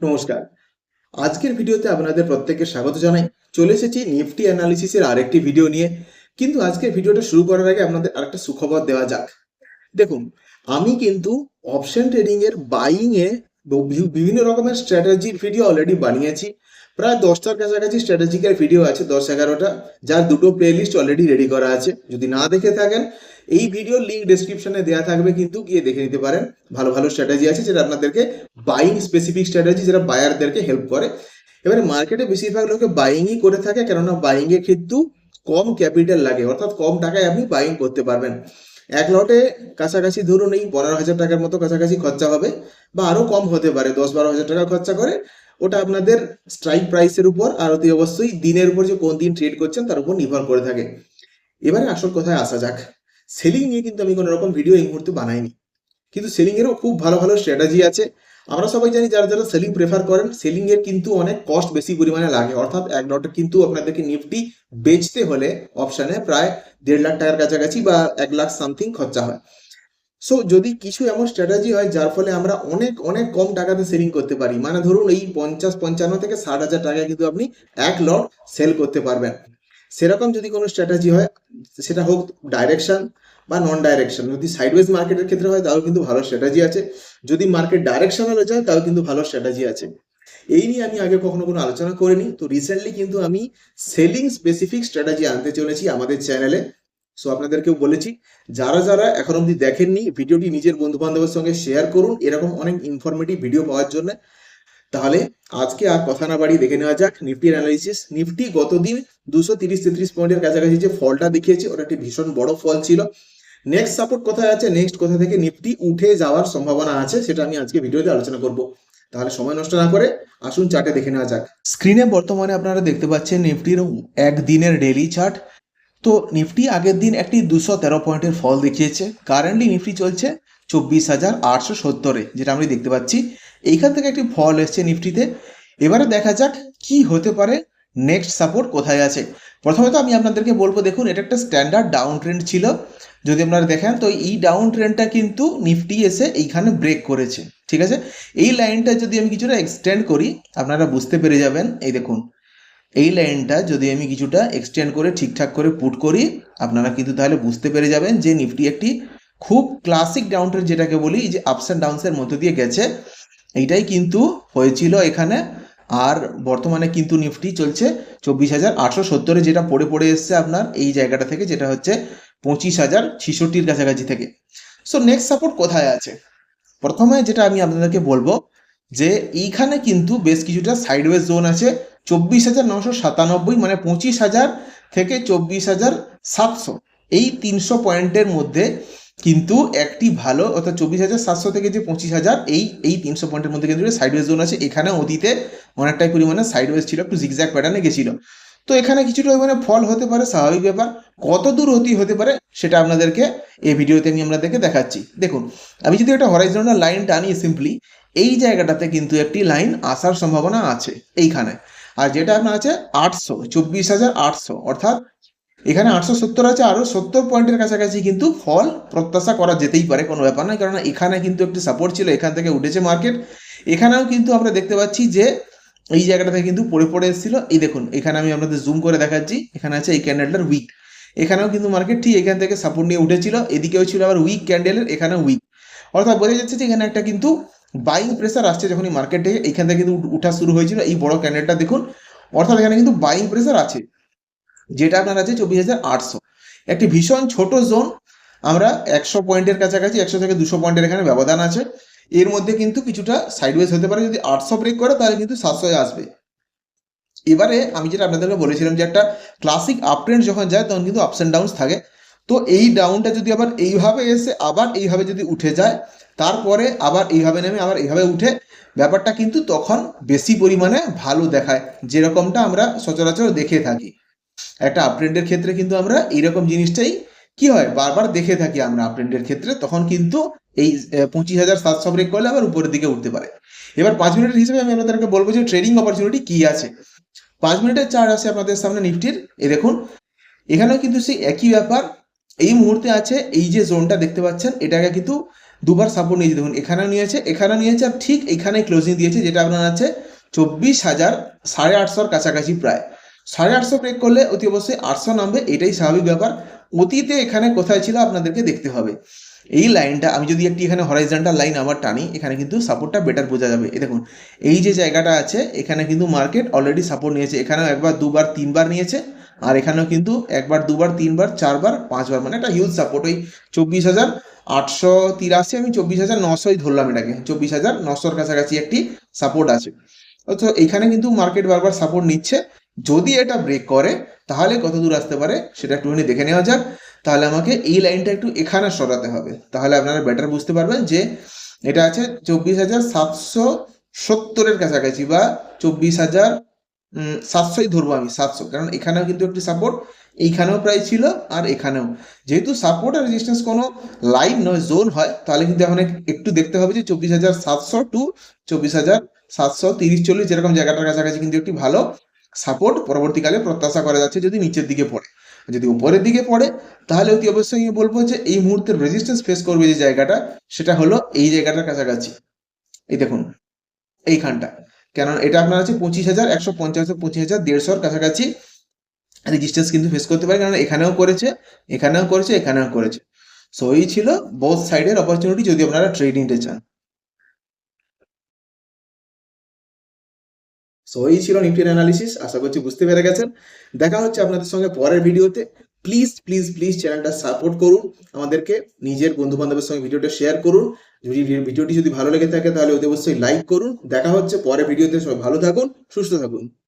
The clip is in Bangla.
নমস্কার। আজকের ভিডিওতে আপনাদের প্রত্যেককে স্বাগত জানাই। চলে এসেছি নিফটি অ্যানালিসিসের আরেকটি ভিডিও নিয়ে। কিন্তু আজকের ভিডিওটা শুরু করার আগে আপনাদের আরেকটা সুখবর দেওয়া যাক। দেখুন, আমি কিন্তু অপশন ট্রেডিং এর বাইং এ বিভিন্ন রকমের স্ট্র্যাটেজির ভিডিও অলরেডি বানিয়েছি। প্রায় দশটার কাছাকাছি স্ট্র্যাটেজিক্যাল ভিডিও আছে, দশ এগারোটা, যার দুটো প্লেলিস্ট অলরেডি রেডি করা আছে। যদি না দেখে থাকেন, এই ভিডিও লিঙ্ক ডেসক্রিপশনে দেওয়া থাকবে, কিন্তু গিয়ে দেখে নিতে পারেন। ভালো ভালো স্ট্র্যাটেজি আছে যেটা আপনাদেরকে বাইং স্পেসিফিক স্ট্র্যাটেজি যেটা বায়ারদেরকে হেল্প করে। এবারে মার্কেটে বেশিরভাগ লোকে বাইংই করে থাকে, কেননা বাইং এ কিন্তু কম ক্যাপিটাল লাগে। অর্থাৎ কম টাকায় আপনি বাইং করতে পারবেন। এক লটে কাছাকাছি ধরুন এই পনেরো হাজার টাকার মতো কাছাকাছি খরচা হবে বা আরও কম হতে পারে, দশ বারো হাজার টাকা খরচা করে, ওটা আপনাদের স্ট্রাইক প্রাইসের উপর আর অতি অবশ্যই দিনের উপর যে কোন দিন ট্রেড করছেন তার উপর নির্ভর করে থাকে। এবারে আসল কথায় আসা যাক সেলিং নিয়ে কিন্তু আমি কোনো রকম ভিডিও এই মুহূর্তে বানাইনি। কিন্তু সেলিংয়েরও খুব ভালো ভালো স্ট্র্যাটাজি আছে। আমরা সবাই জানি যারা যারা সেলিং প্রেফার করেন সেলিং এর কিন্তু অনেক কস্ট বেশি পরিমাণে লাগে। অর্থাৎ এক লটে কিন্তু আপনাদেরকে নিফটি বেচতে হলে অপশানে প্রায় দেড় লাখ টাকার কাছাকাছি বা এক লাখ সামথিং খরচা হয়। সো যদি কিছু এমন স্ট্র্যাটাজি হয় যার ফলে আমরা অনেক অনেক কম টাকাতে সেলিং করতে পারি। মানে ধরুন এই পঞ্চাশ, পঞ্চান্ন থেকে ষাট হাজার টাকায় কিন্তু আপনি এক লট সেল করতে পারবেন। সেরকম যদি কোনো স্ট্র্যাটাজি হয়, সেটা হোক ডাইরেকশন বা নন ডাইরেকশন যদি সাইডওয়েজ মার্কেটের ক্ষেত্রে হয় তাও কিন্তু ভালো স্ট্র্যাটেজি আছে। যদি মার্কেট ডাইরেকশনালে যায় তাও কিন্তু ভালো স্ট্র্যাটেজি আছে। এই নিয়ে আমি আগে কখনো কোনো আলোচনা করিনি। তো রিসেন্টলি কিন্তু আমি সেলিং স্পেসিফিক স্ট্র্যাটেজি আনতে চলেছি আমাদের চ্যানেলে সো আপনাদেরকেও বলেছি, যারা যারা এখন অবধি দেখেননি, ভিডিওটি নিজের বন্ধু বান্ধবের সঙ্গে শেয়ার করুন। এরকম অনেক ইনফরমেটিভ ভিডিও পাওয়ার জন্য। তাহলে আজকে আর কথা না বাড়িয়ে দেখে নেওয়া যাক নিফটির অ্যানালিসিস নিফটি গতদিন দুশো তিরিশ তেত্রিশ পয়েন্টের কাছাকাছি যে ফলটা দেখিয়েছে, ওটা একটি ভীষণ বড় ফল ছিল। নেক্সট সাপোর্ট কোথায় আছে? নেক্সট কোথা থেকে নিফটি উঠে যাওয়ার সম্ভাবনা আছে সেটা আমি আজকে ভিডিওতে আলোচনা করব। তাহলে সময় নষ্ট না করে আসুন চার্টে দেখে নেওয়া যাক। স্ক্রিনে বর্তমানে আপনারা দেখতে পাচ্ছেন নিফটির একদিনের ডেলি চার্ট তো নিফটি আগের দিন একটি দুশো তেরো পয়েন্টের ফল দেখিয়েছে। কারেন্টলি নিফটি চলছে চব্বিশ হাজার আটশো সত্তরে, যেটা আমরা দেখতে পাচ্ছি। এইখান থেকে একটি ফল এসছে নিফটিতে এবারে দেখা যাক কি হতে পারে। নেক্সট সাপোর্ট কোথায় আছে? প্রথমত আমি আপনাদেরকে বলব, দেখুন, এটা একটা স্ট্যান্ডার্ড ডাউন ট্রেন্ড ছিল। যদি আপনারা দেখেন, তো এই ডাউন ট্রেন্ডটা কিন্তু নিফটি এসে এইখানে ব্রেক করেছে, ঠিক আছে? এই লাইনটা যদি আমি কিছুটা এক্সটেন্ড করি, আপনারা বুঝতে পেরে যাবেন, এই দেখুন, এই লাইনটা যদি আমি কিছুটা এক্সটেন্ড করে ঠিকঠাক করে পুট করি, আপনারা কিন্তু তাহলে বুঝতে পেরে যাবেন যে নিফটি একটি খুব ক্লাসিক ডাউন ট্রেন্ড যেটাকে বলি যে আপস অ্যান্ড ডাউনসের মধ্যে দিয়ে গেছে। এইটাই কিন্তু হয়েছিল এখানে, আর বর্তমানে কিন্তু নিফটি চলছে চব্বিশ হাজার আটশো সত্তরে, যেটা পড়ে পড়ে এসছে আপনার এই জায়গাটা থেকে, যেটা হচ্ছে পঁচিশ হাজার ছিষট্টির কাছাকাছি থেকে। সো নেক্সট সাপোর্ট কোথায় আছে? প্রথমে যেটা আমি আপনাদেরকে বলব, যে এইখানে কিন্তু বেশ কিছুটা সাইডওয়েজ জোন আছে। চব্বিশ হাজার নশো সাতানব্বই মানে পঁচিশ হাজার থেকে চব্বিশ হাজার সাতশো। এই তিনশো পয়েন্টের মধ্যে কিন্তু একটি ভালো, অর্থাৎ চব্বিশ হাজার সাতশো থেকে যে পঁচিশ হাজার, এই এই তিনশো পয়েন্টের মধ্যে কিন্তু সাইডওয়েজ জোন আছে। এখানে অতীতে অনেকটাই পরিমাণে সাইডওয়েজ ছিল, একটু জিগজ্যাক প্যাটার্নে গেছিল। তো এখানে কিছুটা মানে ফল হতে পারে, স্বাভাবিক ব্যাপার। কত দূর অতি হতে পারে সেটা আপনাদেরকে এই ভিডিওতে আমি আপনাদেরকে দেখাচ্ছি। দেখুন, আমি যদি একটা হরাইজনাল লাইন টানি সিম্পলি এই জায়গাটাতে কিন্তু একটি লাইন আসার সম্ভাবনা আছে এইখানে। আর যেটা আপনার আছে আটশো, চব্বিশ হাজার আটশো, অর্থাৎ এখানে আটশো সত্তর আছে আরও সত্তর পয়েন্টের কাছাকাছি কিন্তু ফল প্রত্যাশা করা যেতেই পারে, কোনো ব্যাপার নয়। কারণ এখানে কিন্তু একটি সাপোর্ট ছিল, এখান থেকে উঠেছে মার্কেট এখানেও কিন্তু আমরা দেখতে পাচ্ছি যে এই জায়গাটাতে কিন্তু পড়ে পড়ে এসেছিল। এই দেখুন, এখানে আমি আপনাদের জুম করে দেখাচ্ছি। এখানে আছে এই ক্যান্ডেলটার উইক এখানেও কিন্তু মার্কেট ঠিক এখান থেকে সাপোর্ট নিয়ে উঠেছিল। এদিকেও ছিল আবার উইক ক্যান্ডেলের এখানেও উইক অর্থাৎ বোঝা যাচ্ছে যে এখানে একটা কিন্তু বাইং প্রেসার আসছে যখন মার্কেটে এখান থেকে কিন্তু উঠা শুরু হয়েছিল এই বড় ক্যান্ডেলটা দেখুন। অর্থাৎ এখানে কিন্তু বাইং প্রেসার আছে, যেটা আপনার আছে চব্বিশ হাজার আটশো। একটি ভীষণ ছোট জোন আমরা একশো পয়েন্টের কাছাকাছি, একশো থেকে দুশো পয়েন্টের এখানে ব্যবধান আছে। এর মধ্যে কিন্তু কিছুটা সাইডওয়েজ হতে পারে। যদি আটশো ব্রেক করে, তাহলে কিন্তু সাতশো আসবে। এবারে আমি যেটা আপনাদেরকে বলেছিলাম যে একটা ক্লাসিক আপ ট্রেন্ড যখন যায়, তখন কিন্তু আপস অ্যান্ড ডাউনস থাকে। তো এই ডাউনটা যদি আবার এইভাবে এসে আবার এইভাবে যদি উঠে যায়, তারপরে আবার এইভাবে নেমে আবার এইভাবে উঠে, ব্যাপারটা কিন্তু তখন বেশি পরিমাণে ভালো দেখায়। যেরকমটা আমরা সচরাচর দেখে থাকি। একটা আপট্রেন্ডের ক্ষেত্রে কিন্তু আমরা এইরকম জিনিসটাই কি হয়? বারবার দেখে থাকি আমরা আপট্রেন্ডের ক্ষেত্রে, তখন কিন্তু এই পঁচিশ হাজার সাতশো ব্রেক করলে আবার উপরের দিকে উঠতে পারে। এবার পাঁচ মিনিটের হিসেবে আমি আপনাদেরকে বলব যে ট্রেডিং অপরচুনিটি কি আছে। পাঁচ মিনিটের চার্ট আছে আপনাদের সামনে নিফটির। এ দেখুন, এখানেও কিন্তু সেই একই ব্যাপার। এই মুহূর্তে আছে, এই যে জোনটা দেখতে পাচ্ছেন, এটাকে কিন্তু দুবার সাপোর্ট নিয়েছে। দেখুন, এখানেও নিয়েছে এখানেও নিয়েছে, আর ঠিক এখানে ক্লোজিং দিয়েছে, যেটা আপনার আছে চব্বিশ হাজার সাড়ে আটশোর কাছাকাছি প্রায়। সাড়ে আটশো ব্রেক করলে অতি অবশ্যই আটশো নামবে, এটাই স্বাভাবিক ব্যাপার। অতীতে এখানে কোথায় ছিল আপনাদেরকে দেখতে হবে। এই লাইনটা, আমি যদি একটি এখানে হরাইজন্টাল লাইন আবার টানি, এখানে কিন্তু সাপোর্টটা বেটার বোঝা যাবে। এই দেখুন, এই যে জায়গাটা আছে, এখানে কিন্তু মার্কেট অলরেডি সাপোর্ট নিয়েছে। এখানেও একবার, দুবার, তিনবার নিয়েছে, আর এখানেও কিন্তু একবার, দুবার, তিনবার, চারবার, পাঁচবার মানে একটা হিউজ সাপোর্ট ওই চব্বিশ হাজার আটশো তিরাশি, আমি চব্বিশ হাজার নশোই ধরলাম এটাকে। চব্বিশ হাজার নশোর কাছাকাছি একটি সাপোর্ট আছে। তো এখানে কিন্তু মার্কেট বারবার সাপোর্ট নিচ্ছে। যদি এটা ব্রেক করে, তাহলে কত দূর আসতে পারে সেটা একটুখানি দেখে নেওয়া যাক। তাহলে আমাকে এই লাইনটা একটু এখানে সরাতে হবে। তাহলে আপনারা বেটার বুঝতে পারবেন যে এটা আছে চব্বিশ হাজার সাতশো সত্তরের কাছাকাছি বা চব্বিশ হাজার সাতশোই ধরবো আমি, সাতশো। কারণ এখানেও কিন্তু একটি সাপোর্ট এইখানেও প্রায় ছিল আর এখানেও। যেহেতু সাপোর্ট আর রেজিস্ট্যান্স কোনো লাইন নয় জোন হয়, তাহলে কিন্তু এখন একটু দেখতে হবে যে চব্বিশ হাজার সাতশো টু চব্বিশ হাজার সাতশো তিরিশ চল্লিশ যেরকম জায়গাটার কাছাকাছি কিন্তু একটি ভালো সাপোর্ট পরবর্তীকালে প্রত্যাশা করা যাচ্ছে যদি নিচের দিকে পড়ে। যদি উপরের দিকে পড়ে, তাহলে অতি অবশ্যই আমি বলব যে এই মুহূর্তে রেজিস্ট্যান্স ফেস করবে যে জায়গাটা, সেটা হলো এই জায়গাটার কাছাকাছি। এই দেখুন, এইখানটা। কেন এটা আপনার আছে পঁচিশ হাজার, একশো পঞ্চাশ, পঁচিশ হাজার, দেড়শোর কাছাকাছি রেজিস্ট্যান্স কিন্তু ফেস করতে পারে কারণ এখানেও করেছে এখানেও করেছে এখানেও করেছে। সো এই ছিল বোথ সাইডের অপরচুনিটি যদি আপনারা ট্রেড নিতে চান। সো এই ছিল নিফটির অ্যানালিসিস আশা করছি বুঝতে পেরে গেছেন। দেখা হচ্ছে আপনাদের সঙ্গে পরের ভিডিওতে। প্লিজ প্লিজ প্লিজ চ্যানেলটা সাপোর্ট করুন। আমাদেরকে, নিজের বন্ধু বান্ধবের সঙ্গে ভিডিওটা শেয়ার করুন। যদি ভিডিওটি যদি ভালো লেগে থাকে, তাহলে অতি অবশ্যই লাইক করুন। দেখা হচ্ছে পরের ভিডিওতে। সবাই ভালো থাকুন, সুস্থ থাকুন।